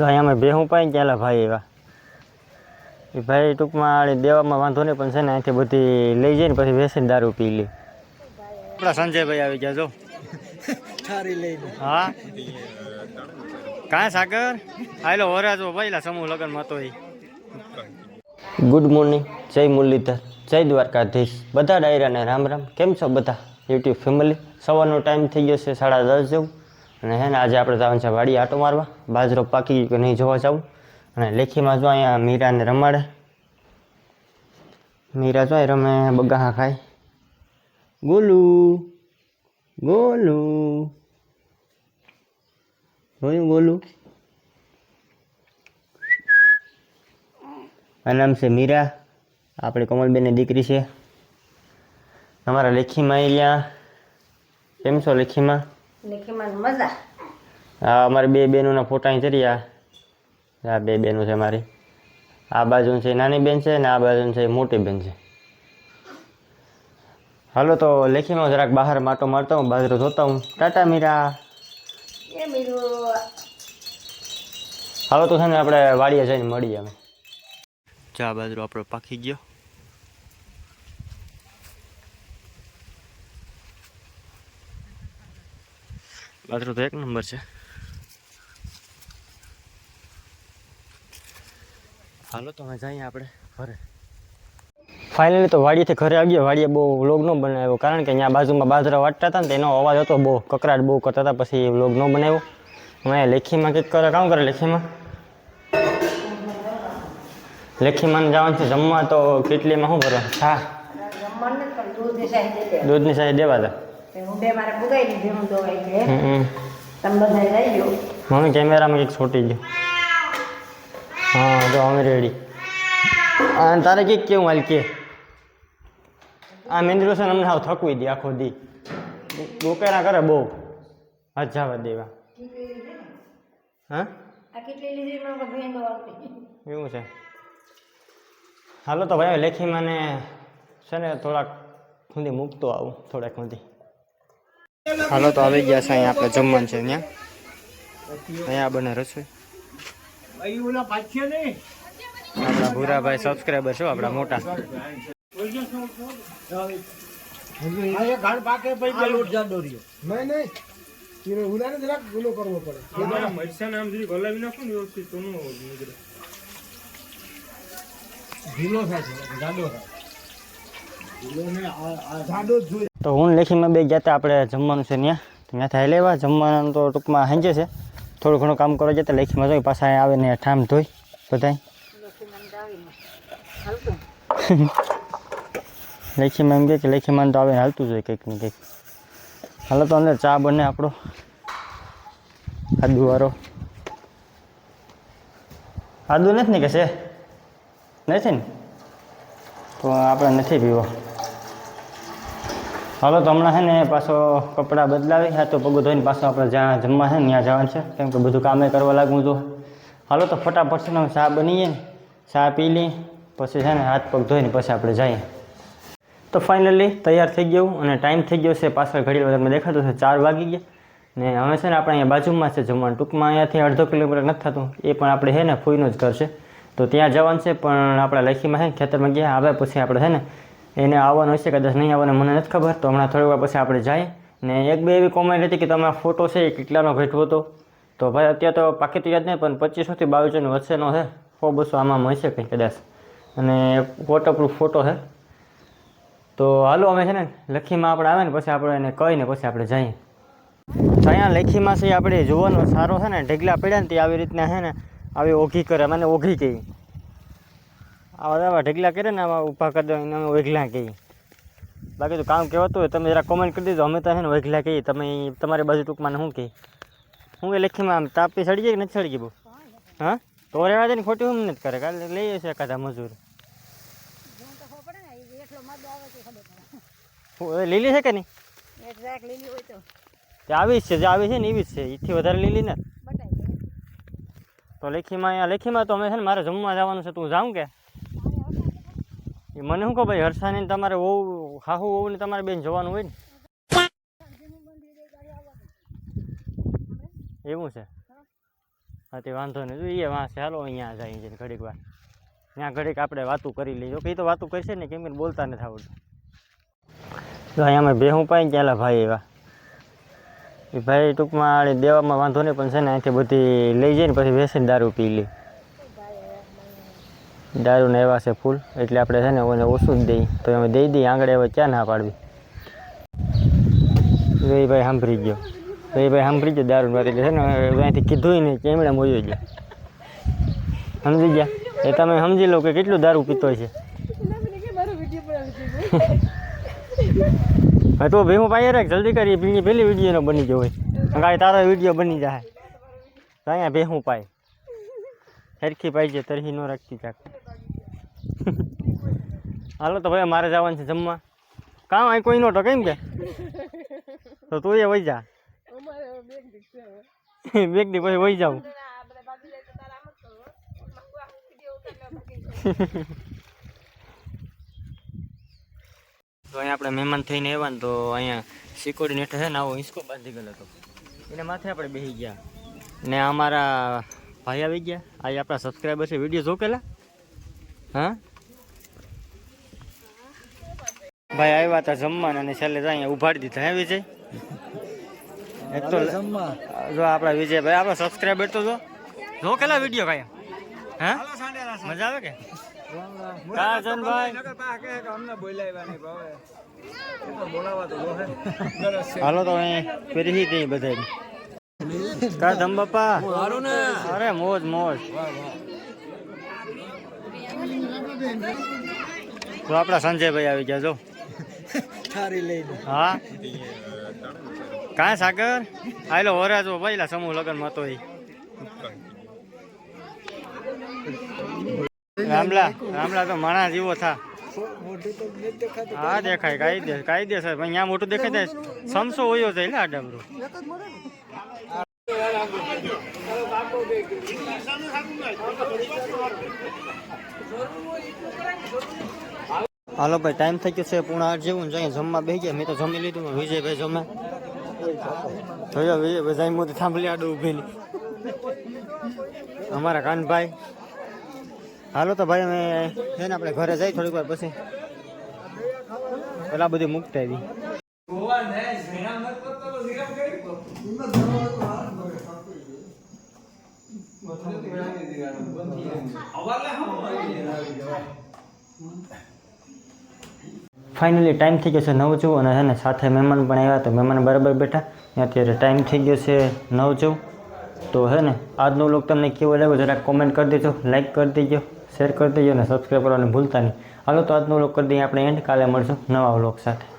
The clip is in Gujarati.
તો અહીંયા અમે ભેહું પાઈ ગયેલા ભાઈ એવા. એ ભાઈ ટૂંકમાં આળી દેવામાં વાંધો નહીં પણ છે ને અહીંથી બધી લઈ જાય ને પછી વેસીને દારૂ પી લે. આપણા સંજયભાઈ આવી ગયા જો. હા? કાં સાગર? હાલો વરાજો ભાઈ સમૂહ લગ્નમાં તો ગુડ મોર્નિંગ જય મુરલીધર જય દ્વારકાધીશ. બધા ડાયરાને રામ રામ. કેમ છો બધા? યુટ્યુબ ફેમિલી સવારનો ટાઈમ થઈ ગયો છે સાડા દસ જેવું. અને હે ને આજે આપણે જવાનું છે વાડી આટો મારવા. બાજરો પાકી કે નહીં જોવા જવું અને લેખીમાં જો અહીંયા મીરાને રમાડે. મીરા જો રમે, બગાહા ખાય. ગોલુ ગોલુ. જોયું ગોલુ? આ નામ છે મીરા. આપણે કોમલબેનની દીકરી છે. અમારા લેખીમાં અહીંયા કેમ છો લેખીમાં લેખીમાં? મજા. આ અમારી બે બહેનોના ફોટા અહીં ચડ્યા આ બે બહેનો છે મારી. આ બાજુ છે નાની બેન છે ને આ બાજુ છે મોટી બેન છે. હાલો તો લેખીમાં જરાક બહાર માટો મારતા હું બાજરો જોતા હું. ટાટા મીરા. હાલો તો છે ને આપણે વાડીએ જઈને મળીએ અમે. ચા બાજરો આપણો પાકી ગયો. બાજરો તો એક નંબર છે. હાલો તો હવે જઈએ આપણે ઘરે. ફાઇનલી તો વાડીએથી ઘરે આવ્યો વાડીએ બહુ વ્લોગ ન બનાવ્યો. કારણ કે અહીંયા બાજુમાં બાજરા વાટતા હતા ને તેનો અવાજ હતો બહુ. કકરાટ બહુ કરતા હતા પછી વ્લોગ ન બનાવ્યો. હવે લેખીમાં કંઈક કરે કામ કરે લેખીમાં? લેખીમાં જવાનું છે. જમવા તો કેટલીમાં શું કરો હા. સાહેબ દૂધની સાઈ દેવા. હતા તે. હું બે મારે પુગાઈ દીધી હું દોવાઈ છે હમ હમ. તમે બધા લઈ ગયો મમ્મી કેમેરામાં કંઈક છોટી ગયો. હા જો અમે રેડી અને તારે કંઈક કેવું હાલ કે આ મેન્દ્રોસન અમને હાવ થકવી દે આખો દી. બોકેરા કરે બહુ. હજાવા દેવા. હા? એવું છે. હાલો તો ભાઈ લેખી મને છે ને થોડાક સુધી મૂકતો આવું થોડાક સુધી. હાલો, તો આવી ગયા છે અહીંયા આપણે જમવાનું છે ત્યાં અહીંયા બને રસોઈ. આપણા ભૂરાભાઈ સબસ્ક્રાઈબર છો, આપણા મોટા. ઢીલો થાય તો હું લેખીમાં બે ગયા હતા આપણે જમવાનું છે ત્યાં. ત્યાં થાય લેવા જમવાનું તો ટૂંકમાં સાંજે છે. થોડું ઘણું કામ કરવા જતા લેખીમાં જોઈ પાછા આવે આવીને ઠામ ધોઈ બધાય. લેખીમાં એમ કહે કે લેખીમાં તો આવીને હાલતું જોઈએ કંઈક ને કંઈક. હાલો તો અંદર ચા બને આપણો. આદુવાળો આદુ નથી ને કે છે? નથી ને? તો આપણે નથી પીવો. હાલો, તો હમણાં છે ને પાછો કપડાં બદલાવી હા તો પગું ધોઈને પાછો આપણે જ્યાં જમવા છે ને ત્યાં જવાનું છે, કેમ કે બધું કામે કરવા લાગવું તો હાલો, તો ફટાફટ છે ને ચા બનીએ, ચા પી લઈએ, પછી છે ને હાથ પગ ધોઈને પછી આપણે જઈએ. તો ફાઇનલી તૈયાર થઈ ગયું અને ટાઈમ થઈ ગયો છે, પાછળ ઘડી તમને દેખાતું છે, ચાર વાગી ગયા. ને હવે છે ને આપણે અહીંયા બાજુમાં છે, જમવાનું. ટૂંકમાં અહીંયાથી અડધો કિલોમીટર નથી થતું, એ પણ આપણે છે ને ફૂઈનું જ ઘર છે. તો ત્યાં જવાનું છે, પણ આપણા લખીમાં છે ખેતરમાં ગયા આવે પછી આપણે છે ને એને આવવાનું હશે, કદાચ નહીં આવવાનું, મને નથી ખબર. તો હમણાં થોડી વાર પછી આપણે જાય. ને એક બે એવી કોમેન્ટ હતી કે તમારા ફોટો છે એ કેટલાનો ઘટ્યો હતો? તો ભાઈ, અત્યારે તો પાકી તો યાદ નહીં, પણ પચીસોથી બાવીસોની વચ્ચેનો છે. સો બસો આમાં હશે કંઈ કદાચ. અને વોટરપ્રૂફ ફોટો છે. તો હાલો, અમે છે ને લખીમાં આપણે આવે ને પછી આપણે એને કહીને પછી આપણે જઈએ. તો અહીંયા લેખીમાં છે આપણે જોવાનો સારો છે ને, ઢગલા પડ્યા ને તે આવી રીતના છે ને, આવી ઓઘી કરે, મને ઓઘી કહી. આવા આવા ઢગલા કરે ને આવા ઊભા કરી દો એને અમે ઓઘલા કહીએ બાકી તો કામ કહેવાતું હોય તમે જરા કોમેન્ટ કરી દીધો અમે તો છે ને ઓઘલા કહીએ તમે તમારી બાજુ ટૂંકમાં શું કહી હું એ લખીમાં આમ તાપી સડી જાય કે નથી સડી ગઈ બહુ? હા? તો રહેવા દે ને ખોટી હું નથી કરે કાલે લઈએ છે એકાદા મજૂર. હું, લીલી છે કે નહીં? આવી જ છે જે આવી છે ને એવી જ છે. એથી વધારે લીલી ને તો લેખીમાં અહીંયા લેખીમાં તો અમે છે ને મારે જમવા જવાનું છે તું જાઉં કે? એ મને શું કહો ભાઈ હર્ષાની તમારે વહુ, હાહુ વહુ ને તમારે બેન જવાનું હોય ને? એવું છે? હા, તે વાંધો નહીં. જોઈએ, વાંસે. હાલો, અહીંયા જાય છે ઘડીક વાર. ત્યાં ઘડીક આપણે વાતું કરી લઈએ. કે તો વાતું કરશે ને, કેમ કે બોલતા નથી આવડતું. તો અહીંયા અમે બેહું પાઈ ગયેલા ભાઈ એવા. એ ભાઈ ટૂંકમાં દેવામાં વાંધો નહીં, પણ છે ને, અહીંથી બધી લઈ જાય ને પછી બેસીને દારૂ પી લે. દારૂને એવા છે ફૂલ, એટલે આપણે છે ને એને ઓછું જ દઈએ. તો અમે દઈ દઈએ આંગળે હવે ક્યાં ના પાડવી? રવિભાઈ ભાઈ સાંભળી ગયો. રવિભાઈ ભાઈ સાંભળી ગયો દારૂ વાત, એટલે છે ને અહીંથી કીધું નહીં કેમડા મોયો ગયો. સમજી ગયા? એ તમે સમજી લો કે કેટલું દારૂ પીતો છે. હા તો ભાઈ હું પાઈ રાખ, જલ્દી કરી, પેલી પેલી વિડીયોનો બની ગયો હોય. કાંઈ તારો વીડિયો બની જાય. અહીંયા ભેહું પાય. સરખી પાઈ છે તરહી ન રાખતી ચાક હાલો તો ભાઈ મારે જવાનું છે જમવા. કામ અહીં કોઈ નહોતો કેમ કે? તો તું એ વહી જા. બેગ દી પછી વહી જાઉં. તો અહીંયા આપણે મહેમાન થઈને આવ્યા ને તો અહીંયા સિકોડી નેઠે છે ને આવો હિંચકો બાંધી ગયેલો હતો. એને માથે આપણે બેસી ગયા. ને અમારા ભાઈ આવી ગયા. આજે આપણા સબસ્ક્રાઈબર છે. વીડિયો જોકેલા? હા? ભાઈ આવ્યા હતા જમવાના અને છેલ્લે અહીંયા ઉભાડી દીધા. હે વિજય? એક તો જો આપણા વિજયભાઈ આપણા સબસ્ક્રાઈબર તો જો. જો કેટલા વીડિયો ભાઈ હા? મજા આવે કે? હાલો તો અહીં પહેરી બધા કા ધમ બાપા? અરે મોજ મોજ. તો આપણા સંજયભાઈ આવી ગયા જો. હા? કાં સાગર? આયલો હોરા જો પહેલા સમૂહ લગનમાં તો રામલા રામલા તો માણા જેવો થા. હા દેખાય કાયદે દે સાહેબ અહીંયા મોટું દેખાય સમસો હોયો છે એટલે આ ડબરું. હાલો ભાઈ ટાઈમ થઈ ગયો છે પૂણા આઠ જેવું ને જઈએ જમવા બેસી ગયા. મેં તો જમી લીધું વિજયભાઈ જમે. જોયો વિજયભાઈ જાય મોતી થાંભલી આડું ઊભેલી અમારા કાનભાઈ હાલો તો ભાઈ, અમે છે ને આપણે ઘરે જઈ થોડીક વાર પછી. પેલા બધી મુકતા આવી. ફાઇનલી ટાઈમ થઈ ગયો છે નવ જવું અને છે ને સાથે મહેમાન પણ આવ્યા તો મહેમાન બરાબર બેઠા. ને અત્યારે ટાઈમ થઈ ગયો છે નવ જવું તો હે ને આજનો લોક તમને કેવો લાગ્યો જરાક કોમેન્ટ કરી દેજો લાઇક કરી દેજો શેર કરી દેજો અને સબસ્ક્રાઈબ કરવાનું ભૂલતા નહીં. હાલો તો આજનો લોક કરી દઈએ આપણે એન્ડ કાલે મળશું નવા વ્લોગ સાથે.